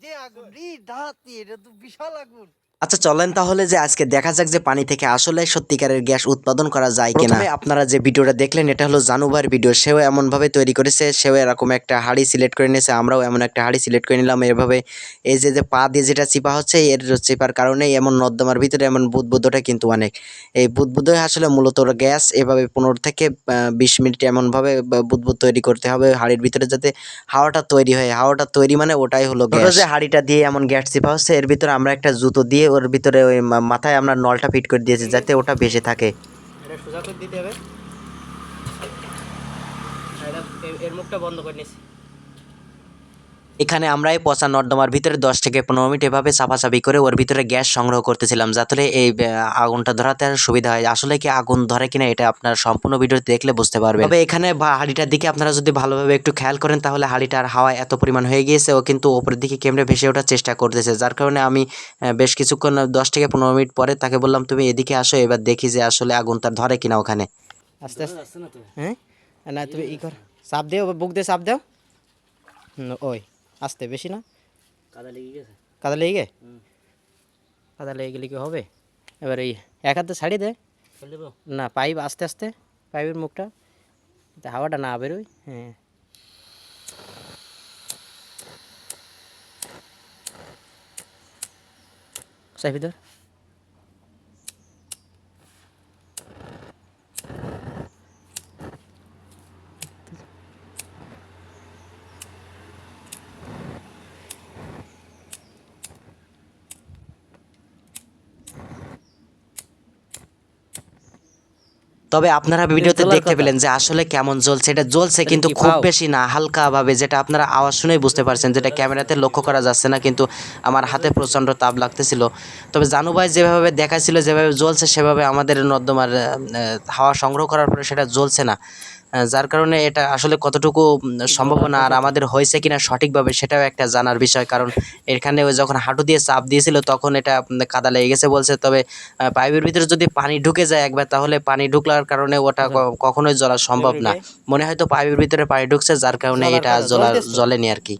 যে। আগুন। রে দাঁত এটা তো বিশাল আগুন। আচ্ছা চলেন তাহলে যে আজকে দেখা যাক যে পানি থেকে আসলে সত্যিকারের গ্যাস উৎপাদন করা যায় কিনা। আপনারা যে ভিডিওটা দেখলেন এটা হলো জানুবার ভিডিও। সেও এমন ভাবে তৈরি করেছে সেও এরকম একটা হাড়ি সিলেক্ট করে নিয়েছে আমরাও এমন একটা হাড়ি সিলেক্ট করে নিলাম। এভাবে এই যে যে পা দিয়ে যেটা চিপা হচ্ছে এর চিপার কারণেই এমন নর্দমার ভিতরে এমন বুদবুদটা কিন্তু অনেক। এই বুদবুদ আসলে মূলত গ্যাস এভাবে পনেরো থেকে বিশ মিনিট এমনভাবে বুদবুদ তৈরি করতে হবে হাড়ির ভিতরে যাতে হাওয়াটা তৈরি হয়। হাওয়াটা তৈরি মানে ওটাই হলো গ্যাস। যে হাড়িটা দিয়ে এমন গ্যাস চিপা হচ্ছে এর ভিতরে আমরা একটা জুতো দিয়ে ওর ভিতরে ওই মাথায় আমরা নলটা ফিট করে দিয়েছি যাতে ওটা ভেসে থাকে। এটা সোজা দিতে হবে। এর মুখটা বন্ধ করে নিছি এখানে আমরা এই পচা নর্দমার ভিতরে দশ থেকে পনেরো মিনিট এভাবে চাপাচাপি করে ওর ভিতরে গ্যাস সংগ্রহ করতেছিলাম যাতে এই আগুনটা ধরাতে আর সুবিধা হয়। আসলে কি আগুন ধরে কিনা এটা আপনার সম্পূর্ণ ভিডিওতে দেখলে বুঝতে পারবেন। তবে এখানে বা- হাঁড়িটার দিকে আপনারা যদি ভালোভাবে একটু খেয়াল করেন তাহলে হাঁড়িটার হাওয়া এত পরিমাণ হয়ে গিয়েছে ও কিন্তু ওপরের দিকে কেমড়ে ভেসে ওঠার চেষ্টা করতেছে। যার কারণে আমি বেশ কিছুক্ষণ দশ থেকে পনেরো মিনিট পরে তাকে বললাম তুমি এদিকে আসো এবার দেখি যে আসলে আগুন তার ধরে কিনা ওখানে। আস্তে আস্তে। হ্যাঁ? না তুমি ই কর। চাপ দিও বুক দিয়ে চাপ দাও। ওই। আস্তে বেশি না? কাদা লেগে গেছে। কাদা লেগে গে? কাদা লেগে গেলে কি হবে? এবার এই এক হাতে ছাড়িয়ে দে। না পাইপ আস্তে আস্তে পাইপের মুখটা। হাওয়াটা না বেরোয় হ্যাঁ। সাইফি তবে আপনারা ভিডিওতে দেখতে পেলেন যে আসলে কেমন জ্বলছে। এটা জ্বলছে কিন্তু খুব বেশি না হালকা ভাবে যেটা আপনারা আওয়াজ শুনেই বুঝতে পারছেন যেটা ক্যামেরাতে লক্ষ্য করা যাচ্ছে না কিন্তু আমার হাতে প্রচণ্ড তাপ লাগতেছিল। তবে জানু ভাই যেভাবে দেখাচ্ছিল যেভাবে জ্বলছে সেভাবে আমাদের নর্দমার হাওয়া সংগ্রহ করার পরে সেটা জ্বলছে না। যার কারণে এটা আসলে কতটুকু সম্ভাবনা আর আমাদের হয়েছে কিনা সঠিকভাবে সেটাও একটা জানার বিষয়। কারণ এখানে ওই যখন হাঁটু দিয়ে চাপ দিয়েছিল তখন এটা কাদা লেগে গেছে বলছে। তবে পাইপের ভিতরে যদি পানি ঢুকে যায় একবার তাহলে পানি ঢুকলার কারণে ওটা কখনোই জ্বলা সম্ভব না। মনে হয় তো পাইপের ভিতরে পানি ঢুকছে যার কারণে এটা জ্বলা। জ্বলেনি আর কি।